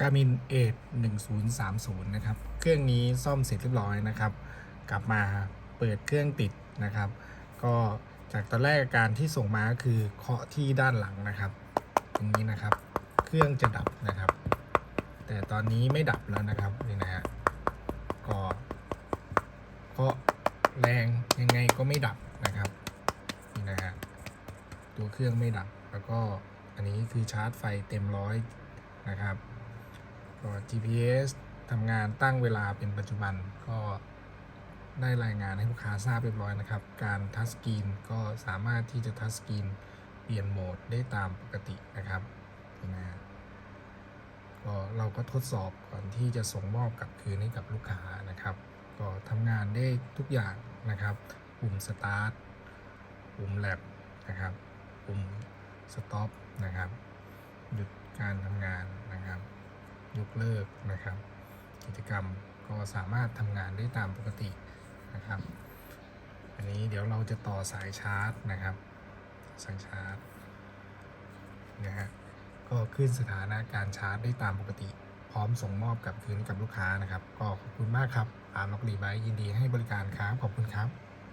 Garmin a 1030นะครับ เครื่องนี้ซ่อมเสร็จเรียบร้อยนะครับ กลับมาเปิดเครื่องติดนะครับ ก็จากตอนแรกอาการที่ส่งมาก็คือเคาะที่ด้านหลังนะครับ ตรงนี้นะครับ เครื่องจะดับนะครับ แต่ตอนนี้ไม่ดับแล้วนะครับนี่นะฮะก็เคาะแรงยังไงก็ไม่ดับนะครับนี่นะฮะตัวเครื่องไม่ดับแล้วก็อันนี้คือชาร์จไฟเต็มร้อยนะครับ ก็ GPS ทำงานตั้งเวลาเป็นปัจจุบันก็ได้รายงานให้ลูกค้าทราบเรียบร้อยนะครับ การทัชสกรีนก็สามารถที่จะทัชสกรีนเปลี่ยนโหมดได้ตามปกตินะครับนะก็เราก็ทดสอบก่อนที่จะส่งมอบกลับคืนให้กับลูกค้านะครับ ก็ทำงานได้ทุกอย่างนะครับ ปุ่มสตาร์ท ปุ่มแลบนะครับ ปุ่มสต็อปนะครับ หยุดการทำงานนะครับ ยกเลิกนะครับ กิจกรรมก็สามารถทำงานได้ตามปกตินะครับ อันนี้เดี๋ยวเราจะต่อสายชาร์จนะครับ สายชาร์จนะฮะก็ขึ้นสถานะการชาร์จได้ตามปกติ พร้อมส่งมอบกับคืนกับลูกค้านะครับ ก็ขอบคุณมากครับอาร์มล็อกรีไบยินดีให้บริการครับขอบคุณครับ